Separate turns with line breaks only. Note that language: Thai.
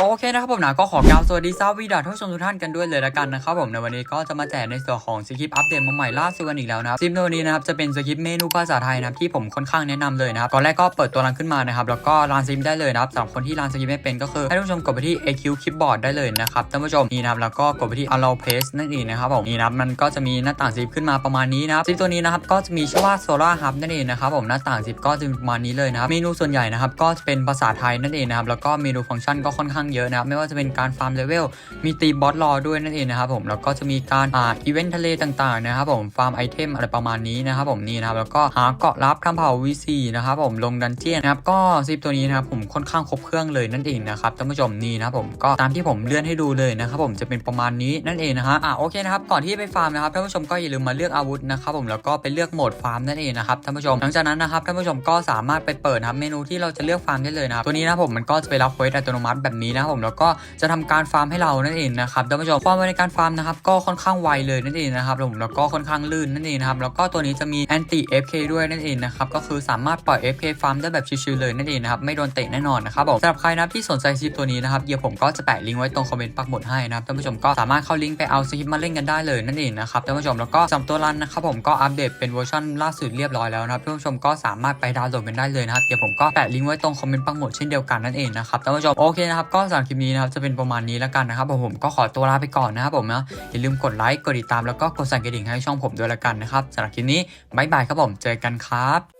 โอเคนะครับผมนะก็ขอกล่าวสวัสดีซาวีดาท่านชมทุกท่านกันด้วยเลยละกันนะครับผมในวันนี้ก็จะมาแจกในส่วนของสคริปต์อัปเดตมาใหม่ล่าสุดกันอีกแล้วนะครับซิมตัวนี้นะครับจะเป็นสคริปต์เมนูภาษาไทยนะครับที่ผมค่อนข้างแนะนำเลยนะครับตอนแรกก็เปิดตัวรันขึ้นมานะครับแล้วก็รันซิมได้เลยนะครับสำหรับคนที่รันสคริปต์ไม่เป็นก็คือให้ท่านผู้ชมกดไปที่ AQ Keyboard ได้เลยนะครับท่านผู้ชมนี่นะครับแล้วก็กดไปที่ Allow Paste นั่นเองนะครับผมนี่นะครับมันก็จะมีหน้าต่างซิปขึ้นมาประมาณนี้นะครับซิปตัวนี้นะครับก็จะมีชื่อว่า Solar Hub นั่นเองนะครับผมหน้าต่างซิปก็จะมีประมาณนี้เลยนะครับเมนูส่วนใหญ่นะครับก็จะเป็นภาษาไทยนั่นเองนะครับแล้วก็เมนูฟังก์ชันก็ค่อนข้างเยอะนะครับไม่ว่าจะเป็นการฟาร์มเลเวลมีตีบอสรอด้วยนั่นเองนะครับผมแล้วก็จะมีการอ่าอีเวนต์ทะเลต่างๆนะครับผมฟาร์มไอเทมอะไรประมาณนี้นะครับผมนี่นะครับแล้วก็หาเกาะลับทำเผา V4 นะครับผมลงดันเจียนนะครับก็ซิปตัวนี้นะครับผมค่อนข้างครบเครื่องเลยนั่นเองนะครับท่านผู้ชมนี่นะครับผมก็ตามที่ผมเลื่อนให้ดูเลยนะครับผมจะเป็นประมาณนี้นั่นเองนะฮะอ่าโอเคนะครับก่อนที่จะไปฟาร์มนะครับท่านผู้ชมก็อย่าลืมมาเลือกอาวุธนะครับผมแล้วก็ไปเลือกโหมดฟาร์มนั่นเองนะครับท่านผู้ชมหลังจากนั้นนะครับท่านผู้ชมก็สามารถไปเปิดนะครับเมนูที่เราจะเลือกฟาร์มได้เลยนะครับตัวนี้นะผมมันก็จะไปรับเควสอัตโนมัติแบบนี้นะครับผมแล้วก็จะทำการฟาร์มให้เรานั่นเองนะครับท่านผู้ชมความไวในการฟาร์มนะครับก็ค่อนข้างไวเลยนั่นเองนะครับผมแล้วก็ค่อนข้างลื่นนั่นเองนะครับแล้วก็ตัวนี้จะมี anti FK ด้วยนั่นเองนะครับก็คือสามารถปล่อย FK ฟาร์มได้แบบชิวๆเลยนั่นเองนะครับไม่โดนเตะแน่นอนนะครับผมสำหรับใครนะที่สนใจซิปตัวนี้นะครับเดี๋ยวผมก็จะแปะลิงก์ไว้ตรงคอมเมนต์ปักหมุดให้นะครับท่านผู้ชมก็สามารถเข้าลิงก์ไปเอาสคริปต์มาเล่นกันได้เลยนั่นเองนะครับท่านผู้ชมแล้วก็สำหรับตัวรันนะครับผมก็อัปเดตเป็นเวอร์ชันล่าสุดเรียบร้อยแล้วนะครับท่านผู้ชมก็สามารถไปดาวน์โหลดกันได้เลยนะครับเดี๋ยวผมก็แปะลิงก์ไว้ตรงคอมเมนต์ปักหมุดเช่นเดียวกันนั่นเองนะครับท่านผู้ชมโอเคนะครับก็สำหรับคลิปนี้นะครับจะเป็นประมาณนี้แล้วกันนะครับผมผมก็ขอตัวลาไปก่อนนะครับผมนะอย่าลืมกดไลค์กดติดตามแล้วก็กดสั่นกระดิ่งให้ช่องผมด้วยละกันนะครับสำหรับคลิปนี้บ๊ายบายครับผมเจอกันครับ